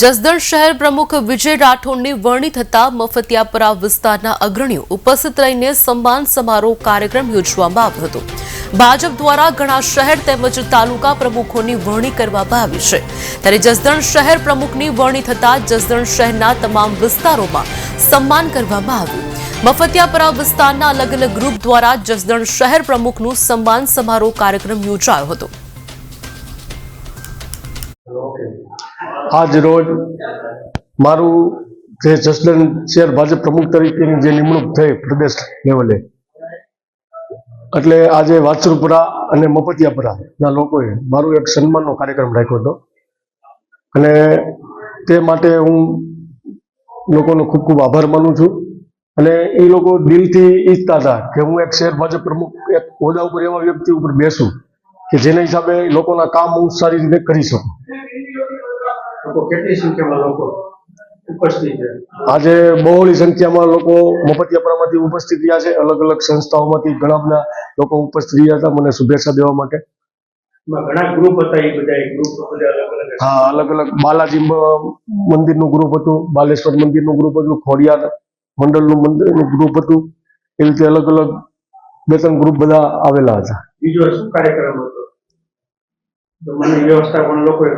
જસદણ શહેર પ્રમુખ વિજય રાઠોડની વરણી થતા મફતિયાપરા વિસ્તારના અગ્રણીઓ ઉપસ્થિત રહીને સન્માન સમારોહ કાર્યક્રમ યોજવામાં આવ્યો હતો. ભાજપ દ્વારા ઘણા શહેર તેમજ તાલુકા પ્રમુખોની વરણી કરવામાં આવી છે. ત્યારે જસદણ શહેર પ્રમુખની વરણી થતા જસદણ શહેરના તમામ વિસ્તારોમાં સન્માન કરવામાં આવ્યું. મફતિયાપરા વિસ્તારના અલગ અલગ ગ્રુપ દ્વારા જસદણ શહેર પ્રમુખનું સન્માન સમારોહ કાર્યક્રમ યોજાયો હતો. આજ રોજ મારું જે જસદન શહેર ભાજપ પ્રમુખ તરીકેની જે નિમણૂક થઈ પ્રદેશ લેવલે, એટલે આજે વાછરુપુરા અને મફતિયાપુરા ના લોકોએ મારું એક સન્માનનો કાર્યક્રમ રાખ્યો હતો. અને તે માટે હું લોકોનો ખૂબ ખૂબ આભાર માનું છું. અને એ લોકો દિલથી ઈચ્છતા હતા કે હું એક શહેર ભાજપ પ્રમુખ, એક હોદ્દા ઉપર એવા વ્યક્તિ ઉપર બેસું કે જેના હિસાબે લોકોના કામ હું સારી રીતે કરી શકું. લોકો કેટલી સંખ્યામાં લોકો ઉપસ્થિત છે? આજે બહોળી સંખ્યામાં લોકો મફતિયાપુરામાંથી ઉપસ્થિત રહ્યા છે. અલગ અલગ સંસ્થાઓમાંથી ઘણા બધા લોકો ઉપસ્થિત રહ્યા હતા. મને શુભેચ્છા દેવા માટે. ઘણા ગ્રુપ હતા એ બધા ગ્રુપ બધા અલગ અલગ હા અલગ અલગ. બાલાજી મંદિર મંદિરનું ગ્રુપ હતું. બાલેશ્વર મંદિરનું ગ્રુપ હતું. ખોડિયાર મંડળનું મંદિરનું ગ્રુપ હતું. એ રીતે અલગ અલગ બે ત્રણ ગ્રુપ બધા આવેલા હતા. બીજો શું કાર્યક્રમ હતો જમવાની વ્યવસ્થા પણ લોકોએ કરી.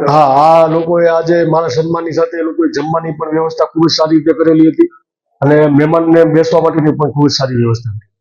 હા, આ લોકોએ આજે મારા સન્માનની સાથે લોકોએ જમવાની પણ વ્યવસ્થા ખૂબ જ સારી રીતે કરેલી હતી. અને મહેમાનને બેસવા માટેની પણ ખૂબ જ સારી વ્યવસ્થા કરી.